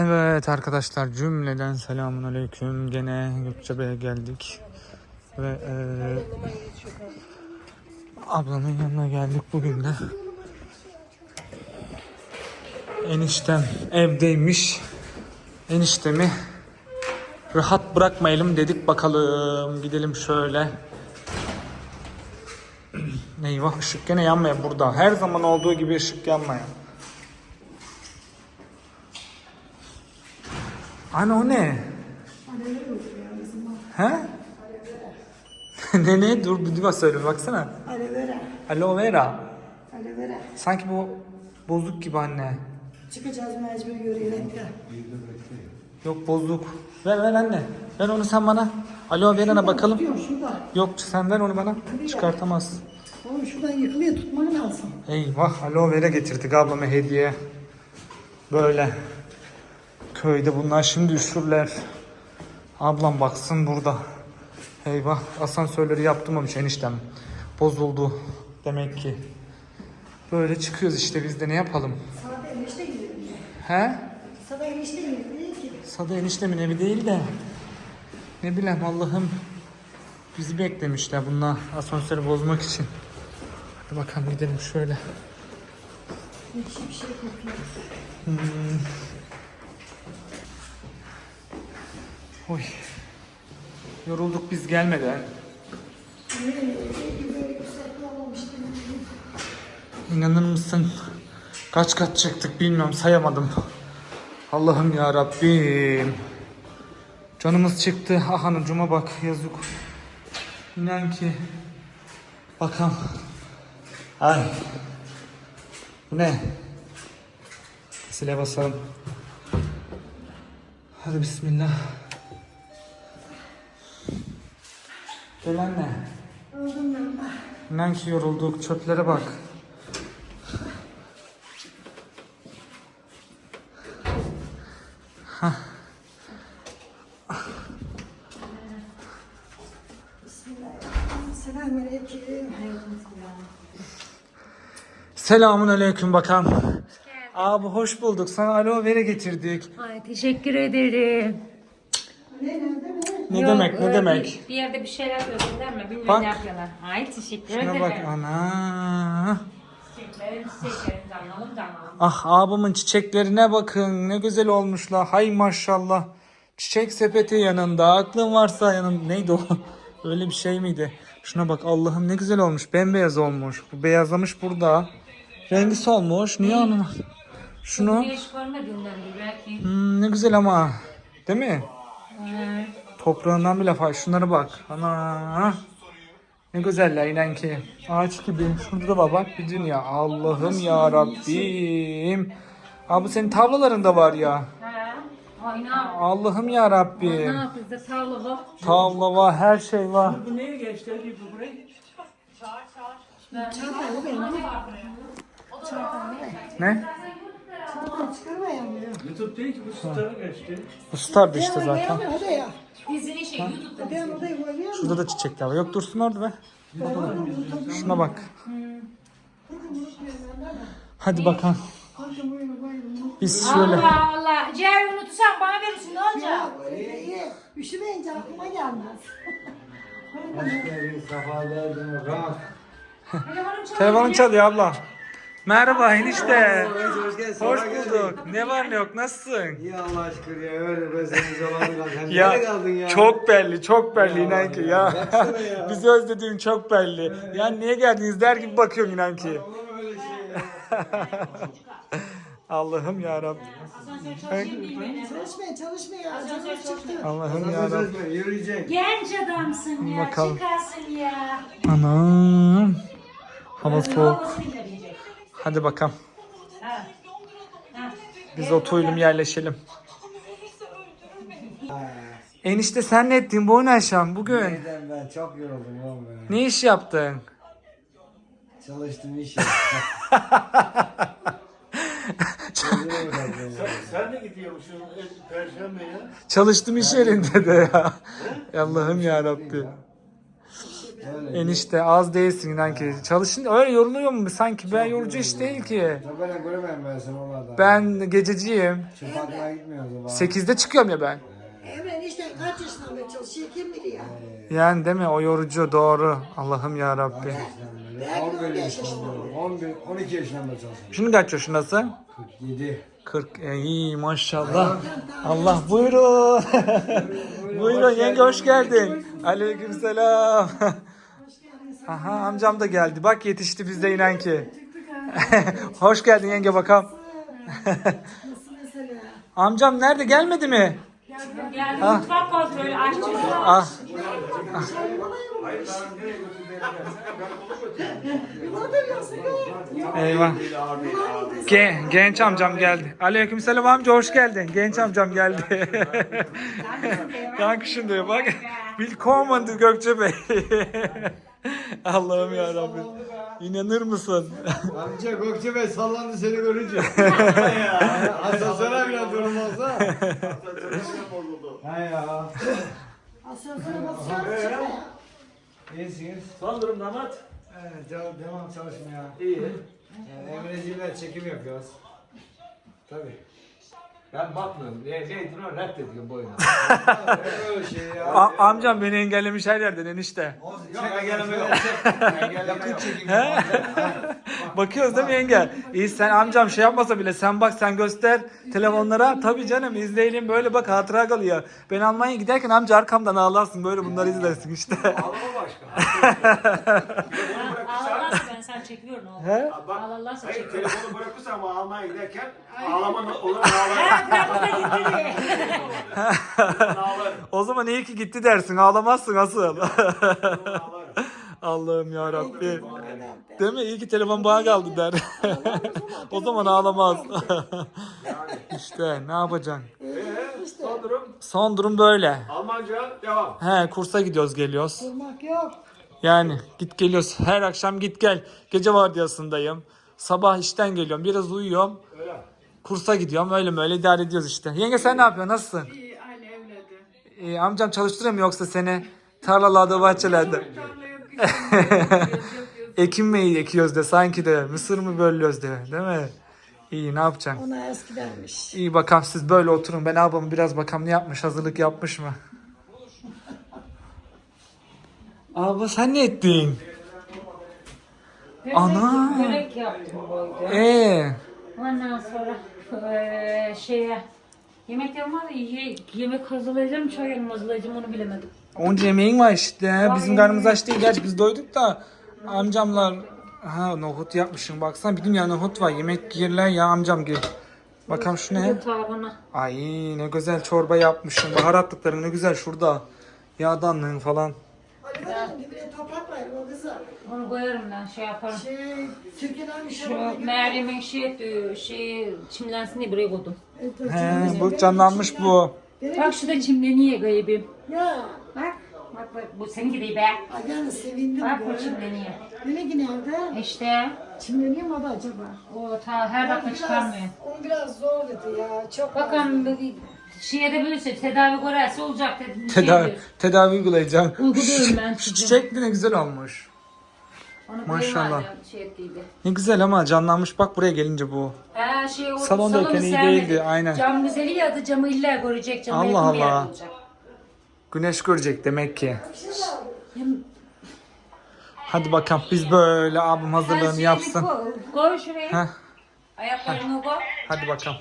Evet arkadaşlar cümleden selamun aleyküm. Gene Gökçebe'ye geldik. Ve eee ablamın yanına geldik bugün de. Eniştem evdeymiş. Eniştemi rahat bırakmayalım dedik bakalım. Gidelim şöyle. Eyvah ışık gene yanmaya burada. Her zaman olduğu gibi ışık yanmaya. Anne o ne? He? ne ne? Dur bir daha söyle baksana. Aloe vera. Aloe vera. Aloe vera. Sanki bu bozuk gibi anne. Çıkacağız mecbur ya. Yok bozuk. Ver ver anne. Ver onu sen bana. Aloe vera'na bakalım. Tutuyorum şurada. Yok sen ver onu bana. Çıkartamaz. Oğlum şuradan yıkılıyor tutman lazım. Eyvah aloe vera getirdik ablama hediye. Böyle. Köyde bunlar şimdi üşürler. Ablam baksın burada. Eyvah asansörleri yaptırmamış eniştem. Bozuldu demek ki. Böyle çıkıyoruz işte biz de ne yapalım. Sade enişte gidelim. He? Sade enişte gidelim değil ki. Sada eniştemin evi değil de. Ne bileyim Allah'ım. Bizi beklemişler bunlar asansörü bozmak için. Hadi bakalım gidelim şöyle. Hiçbir şey kokuyor. Oy. Yorulduk biz gelmeden. İnanır mısın? Kaç kat çıktık bilmiyorum sayamadım. Allah'ım ya Rabbim. Canımız çıktı. Ah hanımcuma bak yazık. İnan ki. Bakalım. Ay. Bu ne? Sile basalım. Hadi bismillah. Gel anne. Ben. İnan ki yorulduk. Çöplere bak. Selamünaleyküm. Selamun aleyküm bakalım. Abi hoş bulduk. Sana aloe vera getirdik. Ay teşekkür ederim. Ne nerede? Ne Yok, demek ne öyle demek? değil. Bir yerde bir şeyler gösterler mi? Bilmem Bak. ne yapıyorlar. Ay teşekkür Şuna ederim. bak ana. Çiçeklerim, çiçeklerim, canlarım, canlarım. Ah abamın çiçeklerine bakın. Ne güzel olmuşlar. Hay maşallah. Çiçek sepeti yanında. Aklın varsa yanında. Neydi o? Öyle bir şey miydi? Şuna bak Allah'ım ne güzel olmuş. Bembeyaz olmuş. Bu beyazlamış burada. Rengi solmuş. Niye onu? Şunu. Bir. Hmm, ne güzel ama. Değil mi? Ee, Toprağından bile fay. Şunlara bak. Ana. Ne güzeller inan ki. Ağaç gibi. Şurada da var bak bir dünya. Allah'ım ya Rabbim. Abi bu senin tavlalarında var ya. ha. Ay ne yap- Allah'ım ya Ne Rabbim. yapıyoruz da tavla bu. Tavla var, her şey var. Ne? Çantan çıkarmayamıyor. YouTube değil ki bu geçti. Bu stardı işte zaten. hadi ya. Şey YouTube'da. Ben odayı koyuyor Şurada da çiçekler var. Yok dursun orada be. Şuna bak. Hadi bakalım. Biz şöyle. Allah Allah. Ciğer unutursan bana verirsin ne olacak? Üşümeyince aklıma gelmez. Telefonum çalıyor abla. Merhaba enişte. Hoş bulduk. Ne var ne yok nasılsın? İyi Allah aşkına ya öyle zamanı kalkan. Ya, kaldın ya? çok belli, çok belli inan ki ya, ya. Bizi özlediğin çok belli. Yani niye geldiniz der gibi bakıyorum inan ki. Olur mu öyle şey ya? Allah'ım ya Rabbim. Çalışmaya çalışmaya. Canımız çıktı. Allah'ım ya Rabbim. yürüyecek. Genç adamsın ya. Bakalım. Çıkarsın ya. Anam. Hava soğuk. Hadi bakalım. Biz otuylum yerleşelim. Enişte sen ne ettin bu oyun akşam bugün? Neden ben çok yoruldum oğlum ya. Ne iş yaptın? Çalıştım iş yaptım. Ya. Sen de gidiyormuşsun e, Perşembe ya. Çalıştım iş yerinde de ya. Allah'ım ya Rabbim. Öyle. Enişte az değilsin inan ki. Çalışın öyle yoruluyor mu? Sanki ben yorucu iş değil ki. Ben göremem ben seni onlardan. Ben gececiyim. Çıplaklığa gitmiyoruz o zaman. 8'de çıkıyorum ya ben. Emre işte kaç yaşından beri çalışıyor kim biliyor? Yani değil mi? O yorucu doğru. Allah'ım ya Rabbi. Belki 11 15 yaşında. 11, 12 yaşında çalışıyorum. Şunun kaç yaşındasın? 47. 40. E, iyi maşallah. Allah buyurun. buyurun yenge hoş geldin. Aleykümselam. Aha amcam da geldi. Bak yetişti bizde inan ki. hoş geldin yenge bakalım. Amcam nerede gelmedi mi? Geldi mutfak kontrolü aşçısı. Ah. Eyvah. Gen- genç amcam geldi. Aleykümselam amca hoş geldin. Genç amcam geldi. Dankeschön diyor bak. Willkommen diyor Gökçe Bey. Allah'ım ya Rabbim. İnanır mısın? Amca Gökçe Bey sallandı seni görünce. Asansöre bile durmazsa. He ya. Asansöre basıyor. İyisiniz. Son durum damat. Evet, devam, devam çalışmaya. İyi. Yani Emre'ciyle çekim yapıyoruz. Tabii. Ben bakmıyorum. Ne, neydi o reddediyorum bu oyunu. Öyle şey ya. A- amcam beni engellemiş her yerden enişte. Yok engelleme yok. Yakın çekim. Bakıyoruz değil mi yenge? İyi sen amcam şey yapmasa bile sen bak sen göster telefonlara. Tabii canım izleyelim böyle bak hatıra kalıyor. Ben Almanya'ya giderken amca arkamdan ağlarsın böyle bunları izlersin işte. Ağlama başka. Ağlarsa ben sen çekiyorum oğlum. He? Ağlarsa Hayır çekiyorum. telefonu bırakırsam Almanya'ya giderken ağlama olur ağlarım. Ben burada gitti diye. Ağlarım. O zaman iyi ki gitti dersin ağlamazsın asıl. Allah'ım ya Rabbi. Değil mi? İyi ki telefon bana kaldı der. o zaman ağlamaz. işte ne yapacaksın? Ee, son durum. Son durum böyle. Almanca devam. He kursa gidiyoruz geliyoruz. Durmak yok. Yani git geliyoruz. Her akşam git gel. Gece vardiyasındayım. Sabah işten geliyorum. Biraz uyuyorum. Öyle. Kursa gidiyorum. Öyle mi öyle idare ediyoruz işte. Yenge sen ne yapıyorsun? Nasılsın? İyi, aynı evladı. İyi, amcam çalıştırıyor mu yoksa seni tarlalarda, bahçelerde? Tarla mi ekiyoruz de sanki de mısır mı bölüyoruz de değil mi? İyi ne yapacaksın? Ona eskidenmiş. İyi bakalım siz böyle oturun. Ben ablamı biraz bakalım ne yapmış? Hazırlık yapmış mı? Abla sen ne ettin? Ana! Börek yaptım boyda. Ee, Ondan sonra eee şeye var da ye, yemek hazırlayacağım, çay hazırlayacağım onu bilemedim. Onca yemeğin var işte. Bizim karnımız aç değil. Gerçi biz doyduk da amcamlar ha nohut yapmışsın baksana bir dünya nohut var. Yemek yerler ya amcam gibi. Bakalım şu ne? Ay ne güzel çorba yapmışsın. Baharatlıkların ne güzel şurada. Yağdanlığın falan. Onu koyarım ben şey yaparım. Şey, Türkiye'den bir şey Şu var. Meryem'in şey, şey çimlensin diye buraya koydum. He, bu canlanmış bu. Bak şurada çimleniyor gayibim. Ya, Bak. Bak bak bu senin gibi be. ay yani sevindim Bak bu. Hele ki nerede? İşte Çimleniyor mu da acaba? o ta her dakika çıkarmıyor. Onu biraz zor dedi ya. Çok Bakalım bir şeye de böylese tedavi görerse olacak dedim. Tedavi, Şey tedavi uygulayacağım. Uyguluyorum ben Şu çiçek de ne güzel olmuş. Onu Maşallah. Şey ettiydi. Ne güzel ama canlanmış bak buraya gelince bu. Ha şey o Salondayken salonu iyi değildi, aynen. Cam güzeli ya da camı illa görecek. Camı Allah yakın bir Allah. olacak. Güneş görecek demek ki. Hadi bakalım biz böyle abim hazırlığını yapsın. koy şuraya. Heh, Ayaklarını koy. hadi bakalım.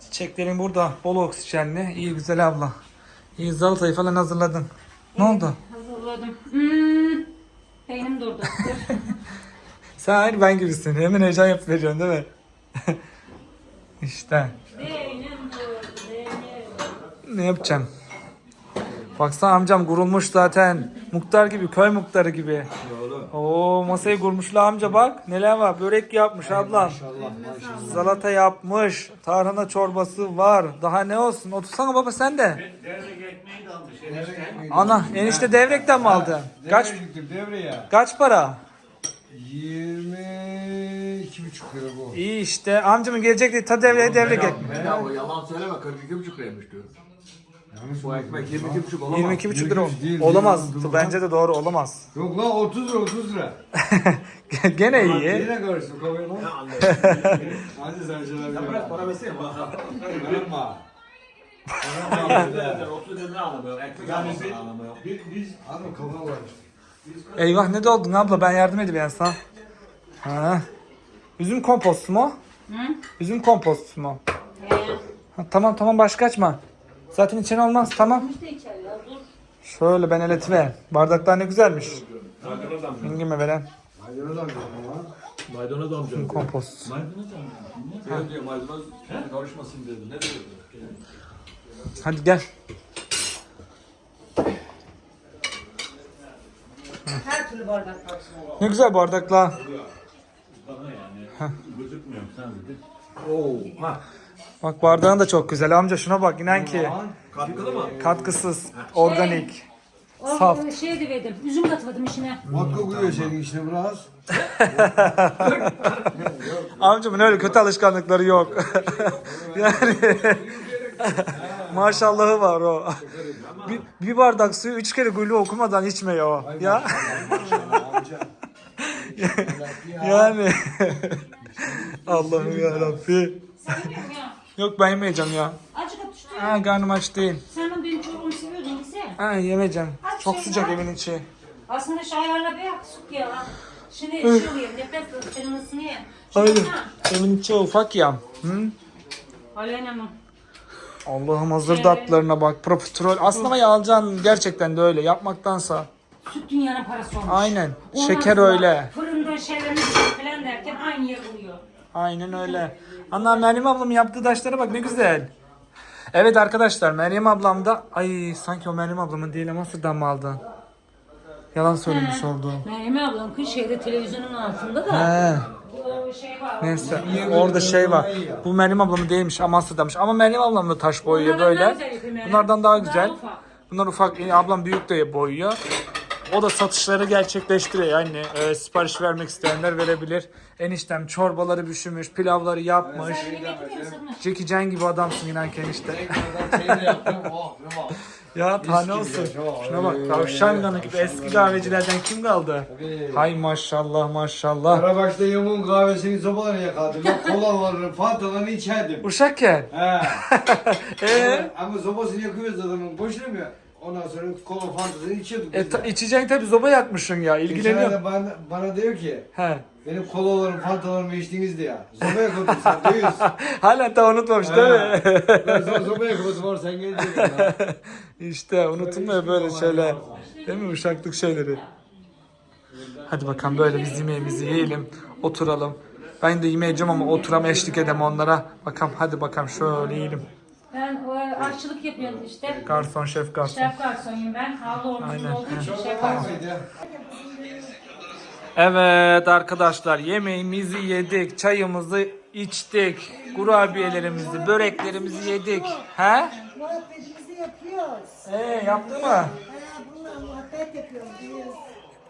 Çiçeklerin burada bol oksijenli. İyi güzel abla. İyi salatayı falan hazırladın. Ne oldu? Hazırladım. Hmm. Beynim durdu. Dur. Sen aynı ben gibisin. Hemen heyecan yapıp veriyorsun değil mi? işte. Beynim durdu. Beynim. Ne yapacağım? Baksana amcam kurulmuş zaten. Muhtar gibi, köy muhtarı gibi. Oo masayı kurmuşlar amca bak. Neler var? Börek yapmış ablam. Salata yapmış. Tarhana çorbası var. Daha ne olsun? Otursana baba sen de. Ana enişte devrekten mi aldın? Kaç Devre gittim devreye. kaç para? 22 buçuk lira bu. İyi işte amcamın gelecek diye ta devreye devrek ekmek. Ya o yalan söyleme 42,5 liraymış diyor. Bu ekmek 22,5 olamaz. 22,5 lira. Değil, değil, Olamaz. değil, değil. Bence de doğru olamaz. Yok lan 30 lira 30 lira. Gene iyi. Yine kafayı lan. Anladın? Hadi sen şöyle bir Sen bırak para versene bana. Verme. Ben 30 lira anlamıyorum. Ekmek anlamıyorum. Abi kafa var. Eyvah ne doldun abla ben yardım edeyim ben sana. Ha. Üzüm kompostu mu? Hı? Üzüm kompostu mu? Ha, tamam tamam başka açma. Zaten içen olmaz tamam. Şöyle ben eletiver. Bardaklar ne güzelmiş. Maydanoz amca. Hingime veren. Maydanoz amca. Maydanoz amca. Kompost. Maydanoz amca. Ne diyor maydanoz karışmasın dedi. Ne diyor? Hadi gel. Her türlü bardak. Ne güzel bardaklar. Gözükmüyor sen dedi. Oo. Ha. Bak bardağın da çok güzel. Amca şuna bak inan ki. Katkılı mı? Katkısız, organik. O Saf. şey de verdim. Üzüm katmadım içine. Vodka koyuyor senin içine biraz. Amcamın öyle kötü alışkanlıkları yok. yani maşallahı var o. bir, bir bardak suyu üç kere gülü okumadan içmiyor o. Ya yani Allah'ım ya Rabbi. Ya. Yok ben yemeyeceğim ya. Acık atıştı. Ha karnım aç değil. Sen benim çocuğumu seviyordun bize. Ha yemeyeceğim. Hadi Çok şey sıcak ya. evin içi. Aslında şu ayarla bir yaksuk ya. Şimdi şey oluyor. Nefes senin ısınıyor. Aynen. Şimdi ha. Evin içi ufak ya. Hı? Aleyna mı? Allah'ım hazır tatlarına bak. Profiterol. Aslında ya alacaksın gerçekten de öyle. Yapmaktansa. Süt dünyanın parası olmuş. Aynen. Ondan Şeker öyle. Fırında şeylerini falan derken aynı yer oluyor. Aynen öyle. Ana Meryem ablamın yaptığı taşlara bak ne güzel. Evet arkadaşlar Meryem ablam da ay sanki o Meryem ablamın değil ama Mısır'dan mı aldın? Yalan söylemiş oldu. Meryem ablam kız şeyde televizyonun altında da He. şey var. Neyse orada şey var. Bu Meryem ablamın değilmiş Amasya'damış. Ama Meryem ablam da taş boyuyor Bunlardan daha böyle. güzel yapıyor Meryem. Bunlardan daha Daha güzel. ufak. Bunlar ufak. e, Ablam büyük de boyuyor. O da satışları gerçekleştiriyor. Yani e, sipariş vermek isteyenler verebilir. Eniştem çorbaları pişirmiş, pilavları yapmış. Jackie Chan gibi adamsın inan ki enişte. Yaptım. Oh. Ya tane olsun. ya. Şuna bak tavşan kanı gibi eski kahvecilerden kim kaldı? Hay maşallah maşallah. Karabaş'ta yamun kahvesini sobalarına yakardım. Ben kolalarını, fantalarını içerdim. Uşakken. He. Ee? Ama sobasını yakıyoruz adamın. Boşuna mı? Ondan sonra kola fantasını içiyorduk. E, biz ta, de. içeceksin tabi zoba yakmışsın ya Geçen ilgileniyor. ayda bana, bana diyor ki He. benim kolalarım, fantalarımı içtiniz diye. Zoba yakıyordun sen duyuyoruz. Hala da unutmamış değil mi? ben sana zoba yakıyordum or sen geleceksin. lan. işte unutulmuyor böyle şeyler. Değil mi uşaklık şeyleri? Hadi bakalım böyle biz yemeğimizi yiyelim. Oturalım. Ben de yemeyeceğim ama oturam eşlik edem onlara. Bakalım hadi bakalım şöyle yiyelim. Ben o aşçılık yapıyordum işte. Garson şef garson. Şef garsonuyum ben. Havlu olmuş Aynen. olduğu için şef garson. Evet arkadaşlar yemeğimizi yedik, çayımızı içtik, kurabiyelerimizi, böreklerimizi yedik. He? Muhabbetimizi yapıyoruz. Ee yaptı mı? Ha, bununla muhabbet yapıyoruz.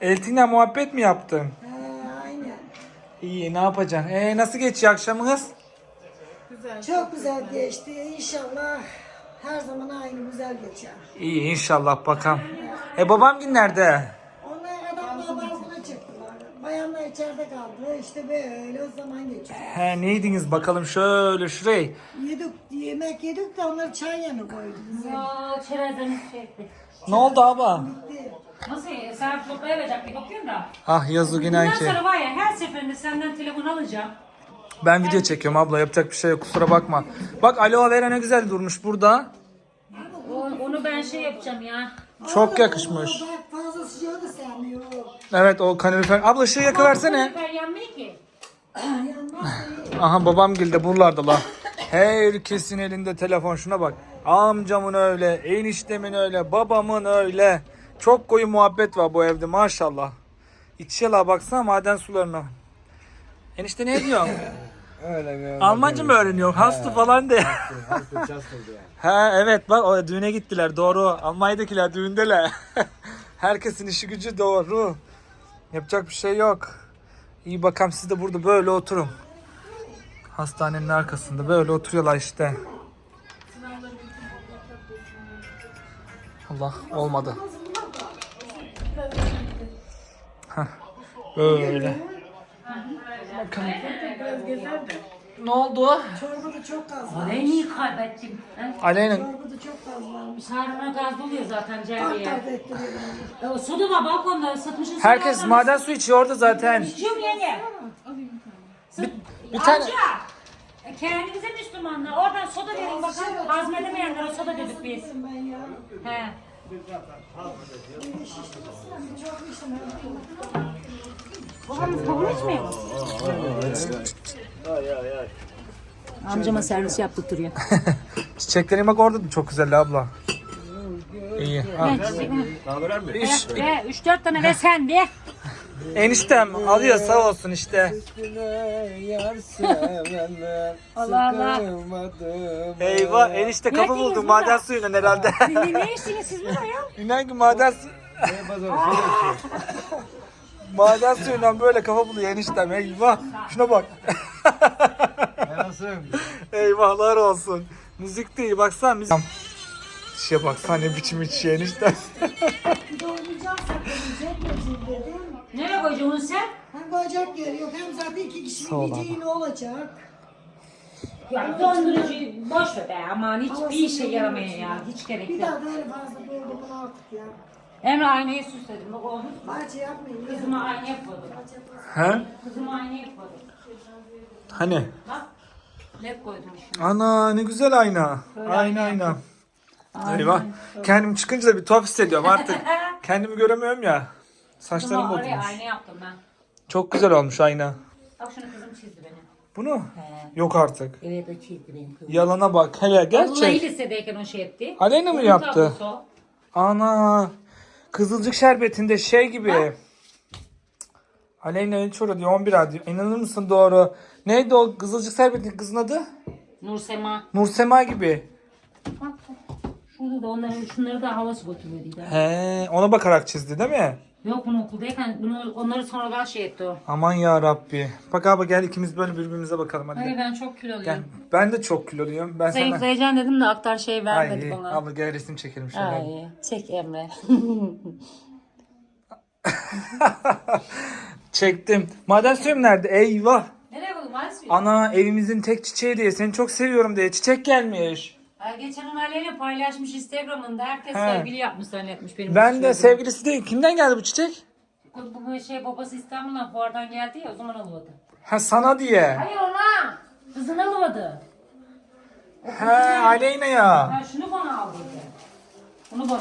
Eltin'le muhabbet mi yaptın? Ha, aynen. İyi ne yapacaksın? Ee nasıl geçiyor akşamınız? Çok güzel geçti. İnşallah her zaman aynı güzel geçer. İyi inşallah bakalım. E babam gün nerede? Onlar adamlar balkona çıktılar. Bayanlar içeride kaldı. İşte böyle o zaman geçiyor. He neydiniz bakalım şöyle şurayı. Yedik, yemek yedik de onları çay yanı koyduk. Yo çerezden çekti. Ne oldu abla? Bitti. Nasıl? Sen toplaya verecek bir bakıyorum da. Ah yazık inan Bundan ki. sonra var ya her seferinde senden telefon alacağım. Ben video çekiyorum abla yapacak bir şey yok kusura bakma. Bak aloe vera ne güzel durmuş burada. Onu ben şey yapacağım ya. Çok yakışmış. Bak fazla sıcağı da sevmiyor. Evet o kalorifer. Abla ışığı yakıversene. Ben yanmıyor ki. Aha babam geldi buralarda la. Herkesin elinde telefon şuna bak. Amcamın öyle, eniştemin öyle, babamın öyle. Çok koyu muhabbet var bu evde maşallah. İçiyorlar baksana maden sularına. Enişte ne diyorsun? Öyle bir Almanca mı öğreniyor? Hasta falan de. Ha evet bak o düğüne gittiler doğru. Almanya'dakiler düğündeler. Herkesin işi gücü doğru. Yapacak bir şey yok. İyi bakalım siz de burada böyle oturun. Hastanenin arkasında böyle oturuyorlar işte. Allah olmadı. Heh, böyle. Bakalım. Ne oldu? Çorbada çok gaz var. Orayı niye kaybettim? Ha? Aleyna Çorbada çok gaz varmış. Sarına gaz doluyor zaten Tak Cerbiye. tak ettiriyor beni. E, var balkonda ısıtmışsın. herkes maden suyu içiyor orada zaten. İçiyorum yenge. Bir tane Amca. e, Kendinize Müslümanlar. Oradan soda verin bakalım. Hazmedemeyenlere soda dedik biz. Ben ya. He. Babamız mu? Amcama servis yaptırtırıyor. çiçeklerin bak orada da çok güzel abla. İyi. Ha. Ben çiçeğimi... İş, Ve 3-4 tane ve sen de. Eniştem alıyor sağ olsun işte. Allah Allah. Eyvah enişte kapı Nerediniz buldum burada? maden suyundan herhalde. Ne, ne içtiniz siz burada ya? İnan ki maden su... maden suyundan böyle kafa buluyor eniştem. Eyvah. Şuna bak. Eyvahlar olsun. Müzik de iyi baksana müzik. Şişe baksana ne biçim içiyor eniştem. Bir de oynayacağım mı. Nereye koyacaksın sen? Hem koyacak yer yok hem zaten iki kişinin Sağ ol yiyeceği ne olacak? Ya dondurucu boş ver be aman hiçbir işe yaramıyor ya. Hiç gerek Bir yok. daha da öyle fazla doldurma artık ya. Emre aynayı süsledim. Bak oldu. Bahçe yapmayın. ya. Kızıma aynı yapmadım. He? Kızıma aynı yapmadım. Hani? Bak. Led koydum şimdi. Ana ne güzel ayna. Ayna ayna. Eyvah. Kendim çıkınca da bir tuhaf hissediyorum artık. Kendimi göremiyorum ya. Saçlarım Kızıma oraya bozulmuş. aynı yaptım ben. Çok güzel olmuş ayna. Bak şunu kızım çizdi beni. Bunu? He. Yok artık. Evet o çizdi benim kızım. Yalana bak. Hele Vallahi gerçek. lisedeyken o şey etti. Aleyna mı yaptı? tablosu. Ana. Kızılcık şerbetinde şey gibi. Aleyna Elçoro diyor 11 ay diyor. İnanır mısın doğru? Neydi o Kızılcık şerbetinin kızın adı? Nursema. Nursema gibi. Bak. Şurada da onların şunları da havası götürüyordu. He, ona bakarak çizdi değil mi? Yok bunu okuldayken bunu, onları sonradan şey etti o. Aman ya Rabbi. Bak abi gel ikimiz böyle birbirimize bakalım hadi. Hayır Gel. ben çok kiloluyum. Gel. Ben de çok kiloluyum. Ben sana... Zayıflayacaksın dedim de aktar şey vermedi Ay, bana. abla gel resim çekelim şöyle. Ay, çek Emre. Çektim. Maden suyum nerede? Eyvah. Nereye Mayıs Ana evimizin tek çiçeği diye seni çok seviyorum diye çiçek gelmiş. Ay, geçen gün paylaşmış Instagram'ında. Herkes He. sevgili yapmış zannetmiş benim. Ben de çocuğum. sevgilisi değil. Kimden geldi bu çiçek? Bu, bu şey babası İstanbul'dan fuardan geldi ya o zaman alıyordu. Ha sana diye. Hayır ona. Kızına alıyordu. He Aleyna ya. Ha şunu bana aldıydı. Bunu bana.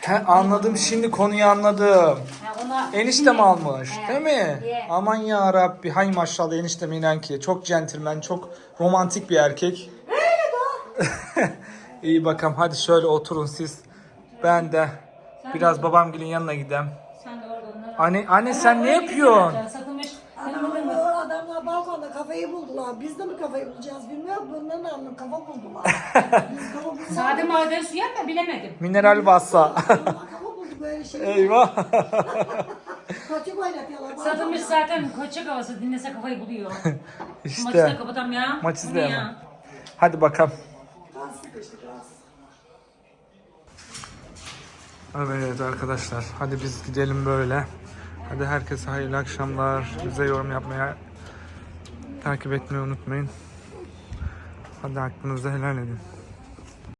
He anladım şimdi konuyu anladım. Ha, ona Eniştem almış He. değil mi? Ye. Aman ya Rabbi. Hay maşallah eniştem inan ki. Çok centilmen, çok romantik bir erkek. İyi bakalım hadi şöyle oturun siz. Ben de biraz babamgilin yanına gideyim. Sen de orada onları Anne, anne sen ne yapıyorsun? Adamlar, balkonda kafayı buldular. Biz de mi kafayı bulacağız bilmiyorum. Bunların anlı kafa buldular. Biz kafa buldular. Sade maden suyu ama bilemedim. Mineral vassa. Onlar kafa buldu böyle şey. Eyvah. Kaçık oynatıyorlar. Satılmış zaten koçak havası dinlese kafayı buluyor. Maçı da işte. kapatam ya. Maç Bu ne izleyemem. ya? Hadi bakalım. Evet arkadaşlar hadi biz gidelim böyle. Hadi herkese hayırlı akşamlar. Bize yorum yapmaya takip etmeyi unutmayın. Hadi aklınızı helal edin.